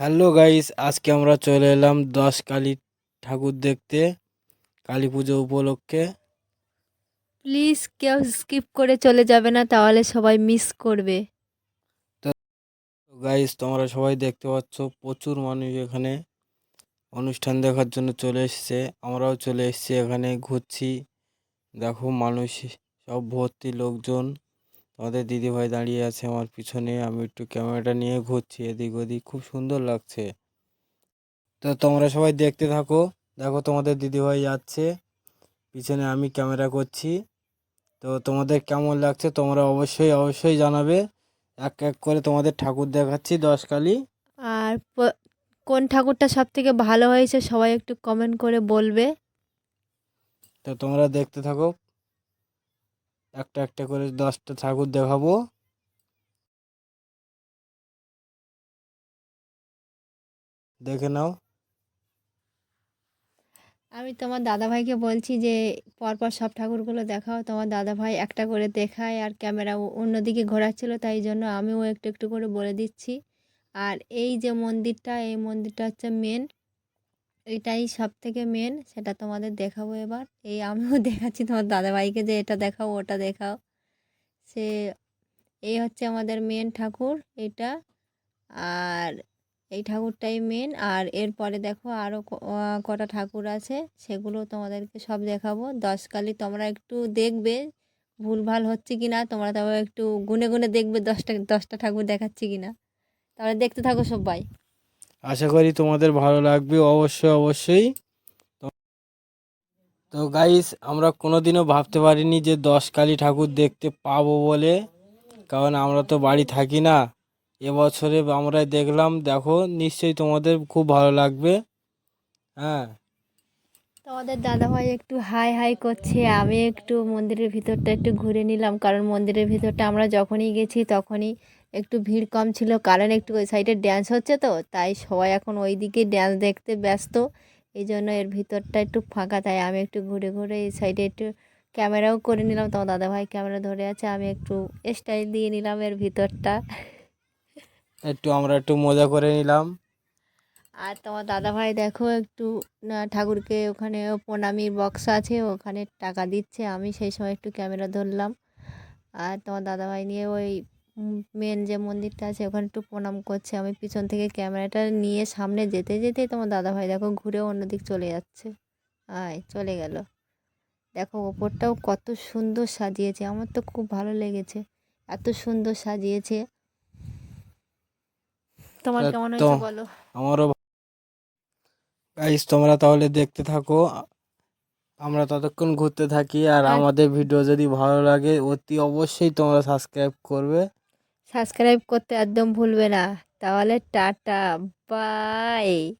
Hello guys আজকে আমরা চলে এলাম দশ কালী ঠাকুর দেখতে কালী পুজো উপলক্ষে। প্লিজ কেউ স্কিপ করে চলে যাবে না তাহলে সবাই মিস করবে। গাইস তোমরা সবাই দেখতে পাচ্ছ প্রচুর মানুষ এখানে অনুষ্ঠান দেখার জন্য চলে এসেছে। আমরাও চলে এসেছি এখানে ঘুরছি। দেখো মানুষ সব ভর্তি লোকজন। আমাদের দিদিভাই দাঁড়িয়ে আছে আমার পিছনে আমি একটু ক্যামেরাটা নিয়ে ঘুরছি এদিক ওদিক খুব সুন্দর লাগছে। তো তোমরা সবাই দেখতে থাকো দেখো তোমাদের দিদিভাই যাচ্ছে পিছনে আমি ক্যামেরা করছি। তো তোমাদের কেমন লাগছে তোমরা অবশ্যই অবশ্যই জানাবে। এক এক করে তোমাদের ঠাকুর দেখাচ্ছি দশকালি আর কোন ঠাকুরটা সব থেকে ভালো হয়েছে সবাই একটু কমেন্ট করে বলবে। তো তোমরা দেখতে থাকো একটা একটা করে দশটা ঠাকুর দেখাবো। দেখে নাও। আমি তোমার দাদাভাইকে বলছি যে, পরপর সব ঠাকুরগুলো দেখাও। তোমার দাদাভাই একটা করে দেখায় আর ক্যামেরা অন্যদিকে ঘোরাচ্ছিল, তাই জন্য আমিও একটু একটু করে বলে দিচ্ছি। আর এই যে মন্দিরটা, এই মন্দিরটা হচ্ছে মেন এটাই সব থেকে মেন সেটা তোমাদের দেখাবো এবার। এই আমিও দেখাচ্ছি তোমার দাদাভাইকে যে এটা দেখাও, ওটা দেখাও। সে, এই হচ্ছে আমাদের মেন ঠাকুর এটা। আর এই ঠাকুরটাই মেন আর এরপরে দেখো আরও কটা ঠাকুর আছে, সেগুলো তোমাদেরকে সব দেখাবো। দশকালি তোমরা একটু দেখবে, ভুলভাল হচ্ছে কি না তোমরা তবে একটু গুনে গুনে দেখবে দশটা দশটা ঠাকুর দেখাচ্ছি কি না তাহলে দেখতে থাকো সবাই। আশা করি তোমাদের ভালো লাগবে। অবশ্যই অবশ্যই। তো- গাইস আমরা কোনোদিনও ভাবতে পারিনি যে দশ কালী ঠাকুর দেখতে পাবো বলে। কারণ আমরা তো বাড়ি থাকি না। এবছরে আমরা দেখলাম, দেখো, নিশ্চয়ই তোমাদের খুব ভালো লাগবে। হ্যাঁ। তোমাদের দাদাভাই একটু হাই হাই করছে, আমি একটু মন্দিরের ভিতরটা একটু ঘুরে নিলাম, কারণ মন্দিরের ভিতরটা আমরা যখনই গেছি তখনই একটু ভিড় কম ছিল, কারণ একটু ওই সাইডে ড্যান্স হচ্ছে তো, তাই সবাই এখন ওই দিকে ড্যান্স দেখতে ব্যস্ত, এই জন্য এর ভিতরটা একটু ফাঁকা, তাই আমি একটু ঘুরে ঘুরে এই সাইডে একটু ক্যামেরাও করে নিলাম, তোমার দাদাভাই ক্যামেরা ধরে আছে, আমি একটু স্টাইল দিয়ে নিলাম এর ভিতরটা। একটু আমরা একটু মজা করে নিলাম। আর তোমার দাদাভাই দেখো একটু না, ঠাকুরকে ওখানে প্রণামীর বক্স আছে ওখানে টাকা দিচ্ছে আমি সেই সময় একটু ক্যামেরা ধরলাম। আর তোমার দাদাভাই নিয়ে ওই মেন যে মন্দিরটা আছে ওখানে একটু প্রণাম করছে। আমি পিছন থেকে ক্যামেরাটা নিয়ে সামনে যেতে যেতেই তোমার দাদাভাই দেখো ঘুরে অন্যদিক চলে যাচ্ছে। আয় চলে গেল। দেখো ওপরটাও কত সুন্দর সাজিয়েছে আমার তো খুব ভালো লেগেছে এত সুন্দর সাজিয়েছে। তোমার কেমন হয়েছে বলো? আমারও গাইস তোমরা তাহলে দেখতে থাকো। আমরা ততক্ষণ ঘুরতে থাকি আর আর- আমাদের ভিডিও যদি ভালো লাগে অতি অবশ্যই তোমরা সাবস্ক্রাইব করবে। সাবস্ক্রাইব করতে একদম ভুলবে না। তাহলে টাটা বাই